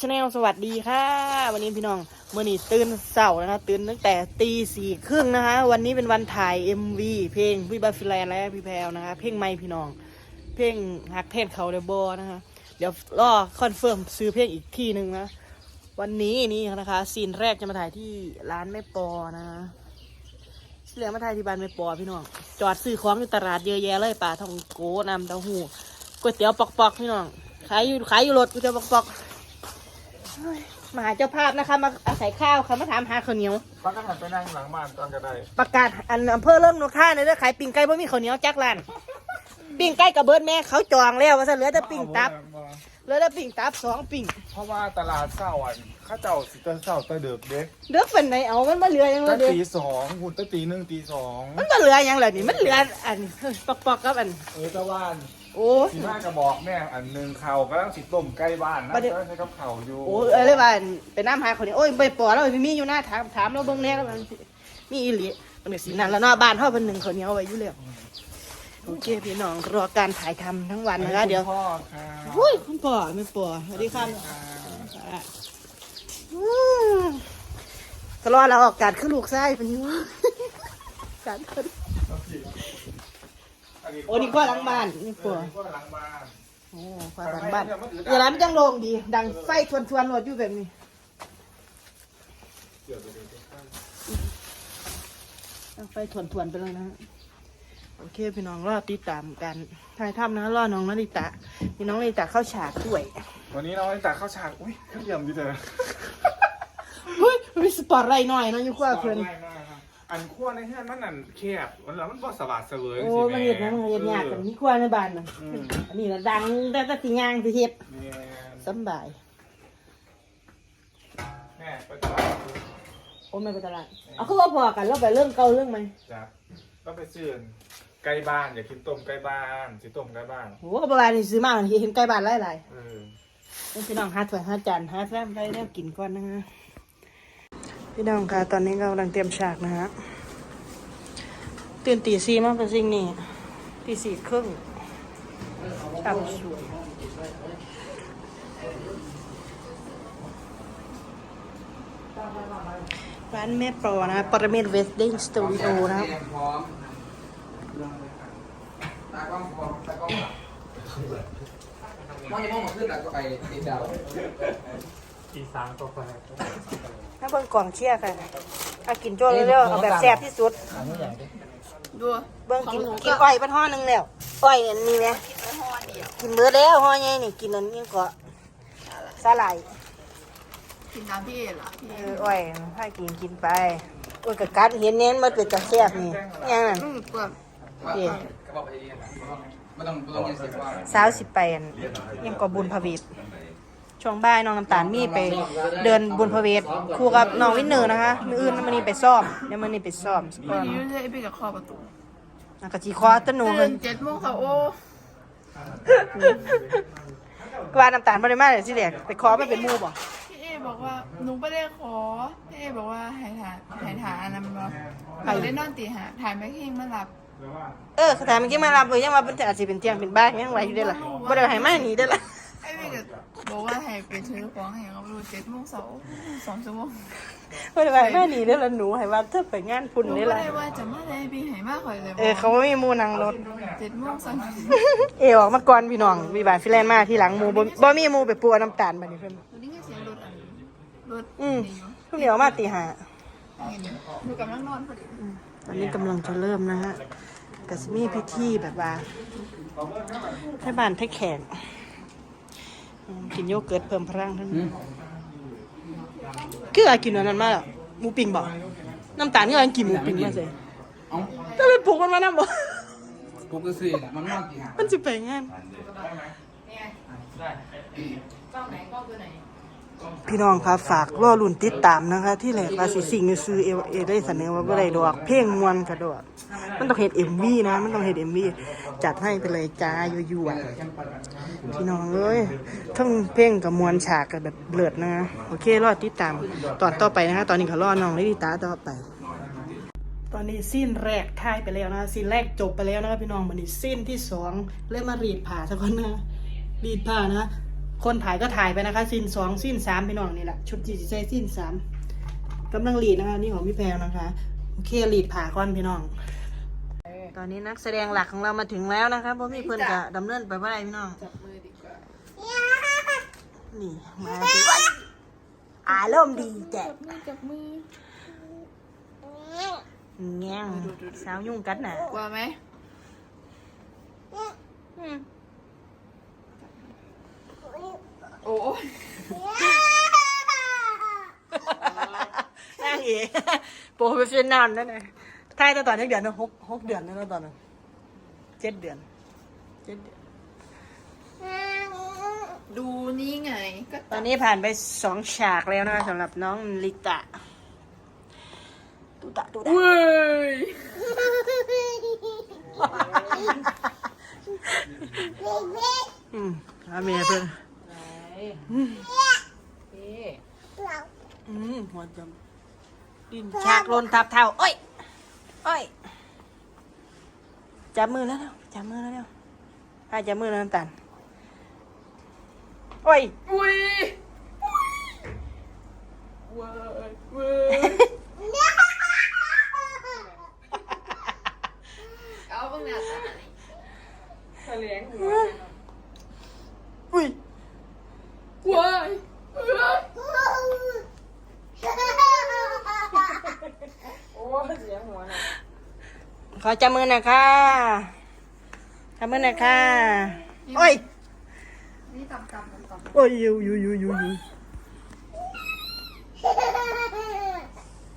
ชแนลสวัสดีค่ะ วันนี้พี่น้องเมื่อนี้ตื่นเสาร์นะคะตื่นตั้งแต่ตีสี่ครึ่งนะคะ วันนี้เป็นวันถ่าย MV เพลงพี่บาฟิแลนและพี่แพรวนะคะ เพลงไม่พี่น้อง เพลงฮักเทศเขาเดบอนะคะ เดี๋ยวรอคอนเฟิร์มซื้อเพลงอีกที่หนึ่งนะ วันนี้นี่นะคะซีนแรกจะมาถ่ายที่ร้านแม่ปอนะคะเหลือมาถ่ายที่บ้านแม่ปอพี่น้อง จอดซื้อของอยู่ตลาดเยอะแยะเลยป่าทองโกน้ำเต้าหู้ก๋วยเตี๋ยวปอกๆพี่น้องขายอยู่ขายอยู่รถก๋วยเตี๋ยวปอกๆ มาหาเจ้าภาพนะคะ มาอาศัยข้าวค่ะมาถามหาข้าวเหนียวป้าก็หันไปนั่งหลังบ้านตอนก็ได้ประกาศอันอำเภอเริ่มนกท่าในเรื่องขายปิ่งไก่บ่มีข้าวเหนียวจักร้านปิ่งไก่กับเบิร์ดแม่เขาจองแล้วว่าซะเหลือแต่ปิ่งตับเหลือแต่ปิ่งตับสองปิ่งเพราะว่าตลาดเศร้าอะเข้าเจ้าสิเตอร์เศร้าเตอร์เดือกเด็กเลือกเป็นไหนเอามันมาเหลือยังไงตั้งเด้ตีสองหุ่นตั้งตีหนึ่งตีสองมันมาเหลือยังเหรอนี่มันเหลืออันปอกๆกับอัน เออตะวัน โอ้ยสีหน้ากระบอกแม่อันหนึ่งเข่าก็ต้องสิต้มใกล้บ้านนะประเดี๋ยวก็ใช้กับเข่าอยู่โอ้ยอะไรบ้านเป็นน้ำหาข้าวเหนียวโอ้ยไปปอแล้วมีอยู่หน้าถามถามเราเบิ่งแน่แล้วมันมีอีหลีมันก็สีนั่นแล้วเนาะบ้านเฮาเป็นหนึ่งข้าวเหนียวไว้อยู่แล้วโอเคพี่น้องรอการถ่ายทำทั้งวันนะคะเดี๋ยวคุณพ่อค่ะอุ้ยคุณปอไม่ปอสวัสดีครับอืมตลอดเราออกการขึ้นลูกไส้เป็นยังไงการขึ้น โอ้นี่กว่าหลังบ้านนี่กว่าก็หลังบ้าน โอ้กว่าหลังบ้านเดี๋ยวร้านมันจังโลงดี ดังไฟทวนทวนๆรถอยู่แบบนี้ดังไฟทวนทวนๆไปเลยนะฮะโอเคพี่น้องรอติดตามกันถ่ายทำนะรอน้องนาริตะมีน้องนาริตะเข้าฉากด้วยวันนี้น้องไอ้ตาเข้าฉาก อุ้ยขึ้นเยี่ยมดีเถอะเฮ้ยมันมีสปอร์ตไรหน่อยเนาะอยู่ขั้วเพื่อนได้มากครับ อันขั้วในเฮือนมันนั่นแคบมันแล้วมันบ่สบายเสวยโอ้มันเห็ดนะมันเห็ดยากกันมีขั้วในบ้านนะอันนี้ละดังแต่แต่สิย่างสิเฮ็ดเนี่ยสำบายแม่ไปตลาดโอ้ไม่ไปตลาดเอาคือว่าพอกันแล้วไปเรื่องเก่าเรื่องใหม่จ้ะก็ไปซื้อใกล้บ้านอยากกินต้มใกล้บ้านสิต้มใกล้บ้านโอ้ประมาณนี้ซื้อมาเห็นใกล้บ้านหลายเออๆนี่พี่น้องหาถ้วยหาจานหาแฟ้มไปแล้วกินก่อนนะฮะ พี่น้องค่ะตอนนี้กำลังเตรียมฉากนะฮะ ตื่นตีสี่มากเป็นสิ่งนี้ตีสี่ครึ่งฉากสวยร้านแม่ปอนะปรเมศเวสดิ้งสตูดิโอนะครับพร้อมตากล้องพร้อมตากล้องหลับมองยังมองมาขึ้นแต่ก็ไปติดดาว ถ้าเบิ่งกล่องเชียร์ค่ะเอากินโจ้เร็วๆเอาแบบแซ่บที่สุด ดูเบิ่งกินกินอ้อยเป็นห่อหนึงแล้วอ้อยอันนี้ไหมกินเบิดแล้วห่อใหญ่นี่กินอันนี้ก็สาหร่ายกินน้ำพี่เอ๋เหรอพี่เอเอ๋ออ้อยให้กินกินไปโอ้ยกะกัดเห็นเน้นมันเป็นตาแซ่บนี่ยังนั่นอืมเปลือกเย่กระบอกไปดีไม่ต้องไม่ต้องยินเสียงว่าสาวสิบแปดยังก็บุญพระเวท ช่วงบ่ายน้องน้ำตาลมีไปเดินบุญพระเวทคู่กับน้องวินเนอร์นะคะมื้ออื่นมันนี่ไปซ้อมเดี๋ยวมันนี่ไปซ้อมก่วัอนนนี้เลยไปกับคอประตูแล้วก็จีคอตะหนูเลตื่ยนเจ็ดโมงค่ะโอ้กว่าน้ำตาลบริมาเดี๋ยวสิเด็กไปขอไม่เป็นหมูบ่พี่เอ๋บอกว่าหนูไม่ได้ขอพี่เอ๋บอกว่าหายถาหายถาอันนั้นมาหายได้นอนตีหาถ่ายแม่เฮงมาหลับเออเขาถามเมื่อกี้มารับเลยยังว่าเป็นอาจจะเป็นเตียงเป็นบ้านยังไหวอยู่ได้อล่ะบ่ได้ให้มาหนีได้อล่ะไอ้พี่ก็ บอกว่าให้ไปซื้อของให้เขาไปดูเจ็ดโมงเสาร์สองชั่วโมงบ่ได้ให้มาหนีได้อล่ะหนูให้ว่าเธอไปงานพุ่นหนูได้อไม่ล่ะได้ว่าจะมาได้พี่หายมากข่อยเลยเออเขาบ่มีหมูนั่งรถเจ็ดโมงสามเออออกมาก่อนพี่น้องมีบ้านฟิแลนซ์มาที่หลังหมูบ่บ่มีหมูไปปัวน้ำตาลบัดนี้เพิ่นวันนี้ก็เสียงรถอันรถอืมดีอยู่พรุ่งนี้ออกมาตีห้าหนูกำลังนอนพอดีตอนนี้กำลังจะเริ่มนะฮะก็สิมีพิธีแบบว่าให้บ้านให้แขกอืม กินโยเกิร์ตเพิ่มพลังทั้งนั้นคืออะไรกินอันนั้นมาแล้วหมูปิ้งบอกน้ำตาลนี่อะไรกินหมูปิ้งมาเลยเอ้าถ้าไปปลูกมันมาน้ำบ่ปุ๊กก็สิมันนอนกี่หามันจะไปงาน พี่น้องครับฝากรอลุ่นติดตามนะคะ ที่แหลกว่าสิสิงนี้ซื้อเอเอได้เสนอว่าบ่ได้ดอก เพลงมวนกระโดดมันต้องเห็ดเอ็มวีนะ มันต้องเห็ดเอ็มวีจัดให้ไปเลยจ้าอยู่ๆพี่น้องเอ้ยทั้งเพลงกับมวนฉากกับแบบเลือดนะโอเครอติดตามตอนต่อไปนะคะ ตอนนี้เขารอน้องลิลิตาต่อไป ตอนนี้ซีนแรกถ่ายไปแล้วนะซีนแรกจบไปแล้วนะครับพี่น้องวันนี้ซีนที่สองเริ่มมารีดผ่าสักคนนะรีดผ่านะ คนถ่ายก็ถ่ายไปนะคะซีนสองซีนสามพี่น้องนี่แหละชุดจีใส่ซีนสามกำลังรีดนะคะนี่ของพี่แพรนะคะโอเครีดผ่าก้อนพี่น้อง ตอนนี้นักแสดงหลักของเรามาถึงแล้วนะคะเพราะมีเพื่อนจะดำเนินไปว่าไรพี่น้องจับมือดีกว่านี่มาถึงอารมณ์ดีแจ๊ะจับมือจับมือแง่งสาวยุ่งกัดหนากลัวไหม อืม โอ้ยนั่งเอ๋โปรเฟชชั่นแนลนั่นไงทายแต่ตอนนี้เดือนนะหกหกเดือนนั่นนะตอนนั้นเจ็ดเดือนเจ็ดเดือน ดูนี่ไง ก็ตอนนี้ผ่านไปสองฉากแล้วนะคะสำหรับน้องลิตะตุตะตุตะเว้ยอืมอาเมียเพิ่งอืมหัว จำดินฉากลนทับเท้าโอ้ยโอ้ยจับมือแล้วเร็วจับมือแล้วเร็วถ้าจับมือแล้วน้ำตาลโอ้ยอุ้ยเว้ยเว้ยเอาบ้างหน้าตานี่ทะเลงหัวอุ้ยเว้ยเว้ย ขอจับมือหน่อยค่ะจับมือหน่อยค่ะโอ้ยนี่ต่ำต่ำต่ำต่ำโอ้ยอยู่อยู่อยู่อยู่อยู่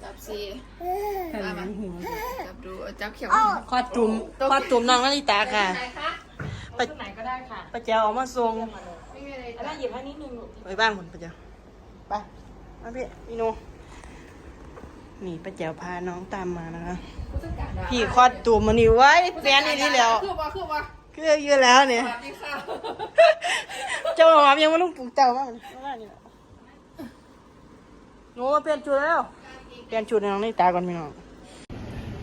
จับสิมามาจับดูเอาจับเขียวคอดจุ่มคอดจุ่มน้องนาริตาค่ะไหนคะไปไหนก็ได้ค่ะป้าแจวเอามาส่งไม่มีอะไรอันนั้นหยิบให้นิดนึงไปบ้านคุณป้าแจวไปมาพี่พี่โน นี่ป้าแจวพาน้องตามมานะคะผู้จัดการพี่คอดจุ่มมันนี่ไว้แฟนนี่นี่แล้วคือว่าคือว่าคือเยอะแล้วเนี่ยสวัสดีค่ะเจ้าหมายังไม่ต้องปลูกเต่ามากโน้เปลี่ยนชุดแล้ว เปลี่ยนชุดให้น้องในตาก่อนพี่น้อง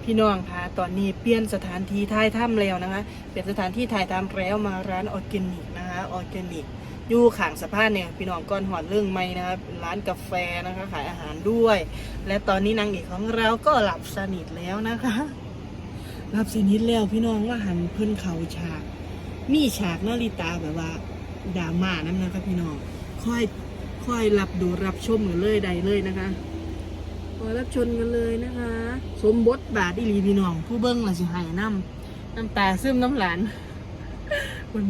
พี่น้องคะตอนนี้เปลี่ยนสถานที่ถ่ายถ้ำแล้วนะคะ เปลี่ยนสถานที่ถ่ายทำแล้วมาร้านออร์แกนิกนะคะออร์แกนิก อยู่ข้างสะพานเนี่ยพี่น้องก้อนหอดเรื่องไม่นะคะเป็นร้านกาแฟนะคะขายอาหารด้วย และตอนนี้นางเอกของเราก็หลับสนิทแล้วนะคะหลับสนิทแล้วพี่น้องว่าหันเพิ่นเข่าฉาก มีฉากนาริตาแบบว่าดราม่านั่นนะครับพี่น้องค่อยค่อยรับดูรับชมกันเลยใดเลยนะคะคอยรับชมกันเลยนะคะ สมบทบาทอีหลีพี่น้อง ผู้เบิ้งล่ะสิหายน้ำน้ำตาซึมน้ำหลานคุณ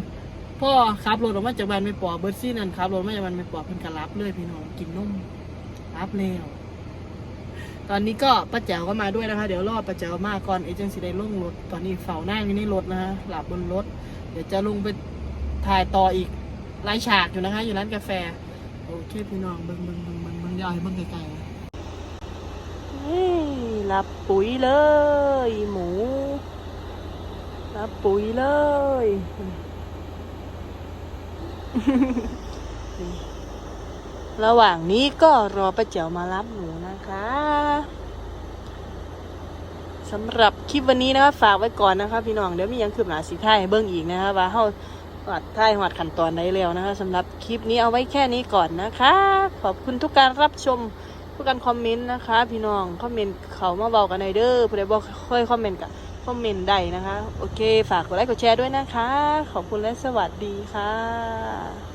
พ่อขับรถออกมาจากบ้านไม่ปอเบิร์ดซี่นั่นขับรถมาจากบ้านไม่ปอเพิ่นก็รับเลยพี่น้องกินนมรับแล้วตอนนี้ก็ป้าแจ๋วก็มาด้วยนะคะ เดี๋ยวรอป้าแจ๋วมาก่อนเอเจนซี่ได้ลงรถ ตอนนี้เฝ้านั่งอยู่ในรถนะคะหลับบนรถ เดี๋ยวจะลงไปถ่ายต่ออีกหลายฉากอยู่นะคะ อยู่ร้านกาแฟ โอเคพี่น้องเบิ่งเบิ่งเบิ่งเบิ่งเบิ่งเดี๋ยวเอาให้เบิ่งไกลๆรับปุ๋ยเลย หมูรับปุ๋ยเลย ระหว่างนี้ก็รอป้าเจ๋วมารับหนูนะคะสำหรับคลิปวันนี้นะคะฝากไว้ก่อนนะคะพี่น้องเดี๋ยวมียังคืบหน้าสีท้ายเบิ่งอีกนะคะว่าเฮาหอดท้ายหอดขั้นตอนใดแล้วนะคะสำหรับคลิปนี้เอาไว้แค่นี้ก่อนนะคะ ขอบคุณทุกการรับชมทุกการคอมเมนต์นะคะ พี่น้องคอมเมนต์เขามาบอกกันหน่อยเด้อผู้ใดบอกค่อยคอมเมนต์กับ คอมเมนต์ได้นะคะ โอเค ฝากกดไลค์กดแชร์ด้วยนะคะ ขอบคุณและสวัสดีค่ะ